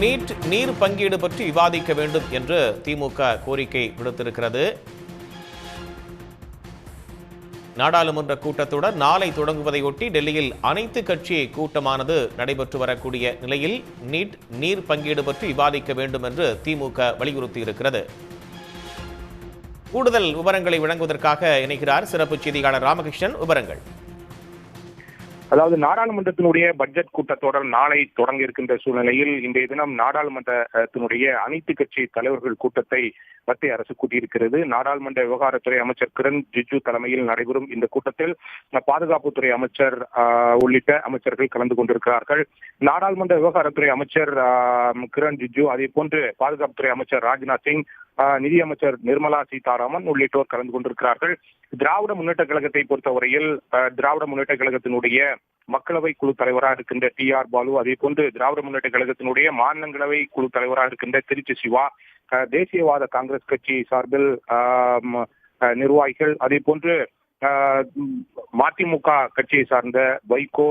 NEET நீர் பங்கீடு பற்றி விவாதிக்க வேண்டும் என்று திமுக கோரிக்கை விடுத்திருக்கிறது. நாடாளுமன்ற கூட்டத்தொடர் நாளை தொடங்குவதையொட்டி டெல்லியில் அனைத்து கட்சி கூட்டமானது நடைபெற்று வரக்கூடிய நிலையில் நீட் நீர் பங்கீடு பற்றி விவாதிக்க வேண்டும் என்று திமுக வலியுறுத்தியிருக்கிறது. கூடுதல் விவரங்களை வழங்குவதற்காக இணைகிறார் சிறப்பு செய்தியாளர் ராமகிருஷ்ணன். விவரங்கள். அதாவது நாடாளுமன்றத்தினுடைய பட்ஜெட் கூட்டத்தொடர் நாளை தொடங்க இருக்கின்ற சூழ்நிலையில் இன்றைய தினம் நாடாளுமன்றத்தினுடைய அனைத்து கட்சி தலைவர்கள் கூட்டத்தை மத்திய அரசு கூட்டியிருக்கிறது. நாடாளுமன்ற விவகாரத்துறை அமைச்சர் கிரண் ஜிஜு தலைமையில் நடைபெறும் இந்த கூட்டத்தில் பாதுகாப்புத்துறை அமைச்சர் ஆஹ், உள்ளிட்ட அமைச்சர்கள் கலந்து கொண்டிருக்கிறார்கள். நாடாளுமன்ற விவகாரத்துறை அமைச்சர் கிரண் ஜிஜு அதே போன்று பாதுகாப்புத்துறை அமைச்சர் ராஜ்நாத் சிங் நிதியமைச்சர் நிர்மலா சீதாராமன் உள்ளிட்டோர் கலந்து கொண்டிருக்கிறார்கள் திராவிட முன்னேற்ற கழகத்தை பொறுத்தவரையில் ஆஹ், திராவிட முன்னேற்ற கழகத்தினுடைய மக்களவை குழு தலைவராக இருக்கின்ற டி ஆர் பாலு அதே போன்று திராவிட முன்னேற்ற கழகத்தினுடைய மாநிலங்களவை குழு தலைவராக இருக்கின்ற திருச்சி சிவா தேசியவாத காங்கிரஸ் கட்சி சார்பில் ஆஹ், நிர்வாகிகள் அதே போன்று ஆஹ், மதிமுக கட்சியை சார்ந்த வைகோ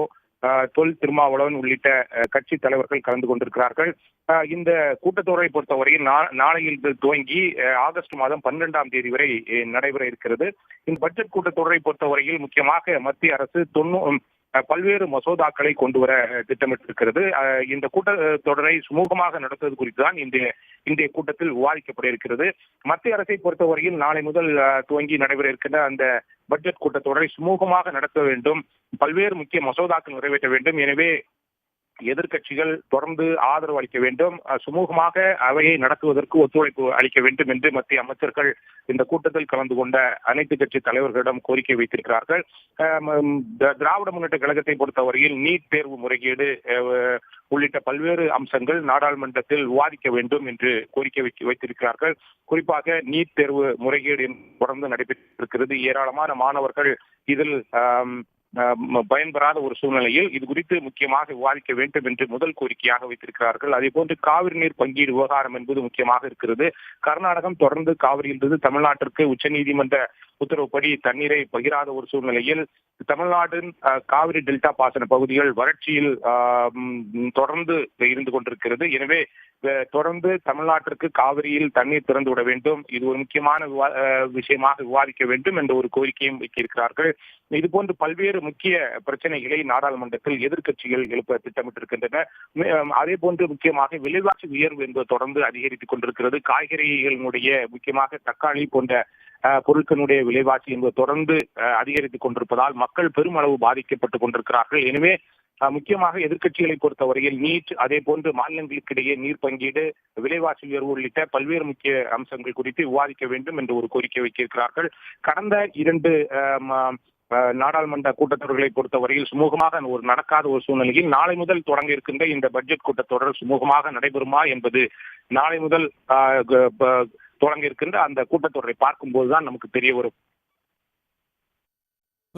தொல் திருமாவளவன் உள்ளிட்ட கட்சி தலைவர்கள் கலந்து கொண்டிருக்கிறார்கள். இந்த கூட்டத்தொடரை பொறுத்தவரையில் நா- நாளையில் துவங்கி ஆகஸ்ட் மாதம் பன்னிரெண்டாம் தேதி வரை நடைபெற இருக்கிறது. இந்த பட்ஜெட் கூட்டத்தொடரை பொறுத்தவரையில் முக்கியமாக மத்திய அரசு தொண்ணூ பல்வேறு மசோதாக்களை கொண்டு வர திட்டமிட்டிருக்கிறது. அஹ், இந்த கூட்டத்தொடரை சுமூகமாக நடத்துவது குறித்து தான் இந்த இன்றைய கூட்டத்தில் விவாதிக்கப்பட இருக்கிறது. மத்திய அரசை பொறுத்தவரையில் நாளை முதல் துவங்கி நடைபெற இருக்கின்ற அந்த பட்ஜெட் கூட்டத்தொடரை சுமூகமாக நடத்த வேண்டும். பல்வேறு முக்கிய மசோதாக்கள் நிறைவேற்ற வேண்டும். எனவே எதிர்க்கட்சிகள் தொடர்ந்து ஆதரவு அளிக்க வேண்டும். சுமூகமாக அவையை நடத்துவதற்கு ஒத்துழைப்பு அளிக்க வேண்டும் என்று மத்திய அமைச்சர்கள் இந்த கூட்டத்தில் கலந்து கொண்ட அனைத்து கட்சி தலைவர்களிடம் கோரிக்கை வைத்திருக்கிறார்கள். திராவிட முன்னேற்ற கழகத்தை பொறுத்தவரையில் நீட் தேர்வு முறைகேடு உள்ளிட்ட பல்வேறு அம்சங்கள் நாடாளுமன்றத்தில் விவாதிக்க வேண்டும் என்று கோரிக்கை வைக்க- வைத்திருக்கிறார்கள். குறிப்பாக நீட் தேர்வு முறைகேடு தொடர்ந்து நடைபெற்றிருக்கிறது. ஏராளமான மாணவர்கள் இதில் பயன்பெறாத ஒரு சூழ்நிலையில் இது குறித்து முக்கியமாக விவாதிக்க வேண்டும் என்று முதல் கோரிக்கையாக வைத்திருக்கிறார்கள். அதே போன்று காவிரி நீர் பங்கீடு விவகாரம் என்பது முக்கியமாக இருக்கிறது. கர்நாடகம் தொடர்ந்து காவிரி என்பது தமிழ்நாட்டிற்கு உச்சநீதிமன்ற உத்தரவுப்படி தண்ணீரை பகிராத ஒரு சூழ்நிலையில் தமிழ்நாட்டின் காவிரி டெல்டா பாசன பகுதிகள் வறட்சியில் தொடர்ந்து இருந்து கொண்டிருக்கிறது. எனவே தொடர்ந்து தமிழ்நாட்டிற்கு காவிரியில் தண்ணீர் திறந்து விட வேண்டும். இது ஒரு முக்கியமான விஷயமாக விவாதிக்க வேண்டும் என்ற ஒரு கோரிக்கையும் வைத்திருக்கிறார்கள். இது போன்று பல்வேறு முக்கிய பிரச்சனைகளை நாடாளுமன்றத்தில் எதிர்க்கட்சிகள் எழுப்ப திட்டமிட்டிருக்கின்றன. அதே போன்று முக்கியமாக விலைவாசி உயர்வு என்பது தொடர்ந்து அதிகரித்துக் கொண்டிருக்கிறது. காய்கறிகளினுடைய முக்கியமாக தக்காளி போன்ற பொருட்களுடைய விலைவாசி என்பது தொடர்ந்து அஹ், அதிகரித்துக் கொண்டிருப்பதால் மக்கள் பெருமளவு பாதிக்கப்பட்டுக் கொண்டிருக்கிறார்கள். எனவே முக்கியமாக எதிர்க்கட்சிகளை பொறுத்தவரையில் நீட் அதே போன்று மாநிலங்களுக்கிடையே நீர் பங்கீடு விலைவாசி உயர்வு உள்ளிட்ட பல்வேறு முக்கிய அம்சங்கள் குறித்து விவாதிக்க வேண்டும் என்று ஒரு கோரிக்கை வைத்திருக்கிறார்கள். கடந்த இரண்டு நாடாளுமன்ற கூட்டத்தொடர்களை பொறுத்தவரையில் சுமூகமாக ஒரு நடக்காத ஒரு சூழ்நிலையில் நாளை முதல் தொடங்க இருக்கின்ற இந்த பட்ஜெட் கூட்டத்தொடர் சுமூகமாக நடைபெறுமா என்பது நாளை முதல் ஆஹ் தொடங்க இருக்கின்ற அந்த கூட்டத்தொடரை பார்க்கும்போதுதான் நமக்கு தெரிய வரும்.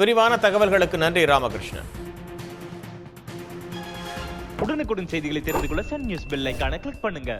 விரிவான தகவல்களுக்கு நன்றி ராமகிருஷ்ணன். உடனுக்குடன் செய்திகளை தெரிந்து கொள்ள சன் நியூஸ் பெல் ஐகானை கிளிக் பண்ணுங்க.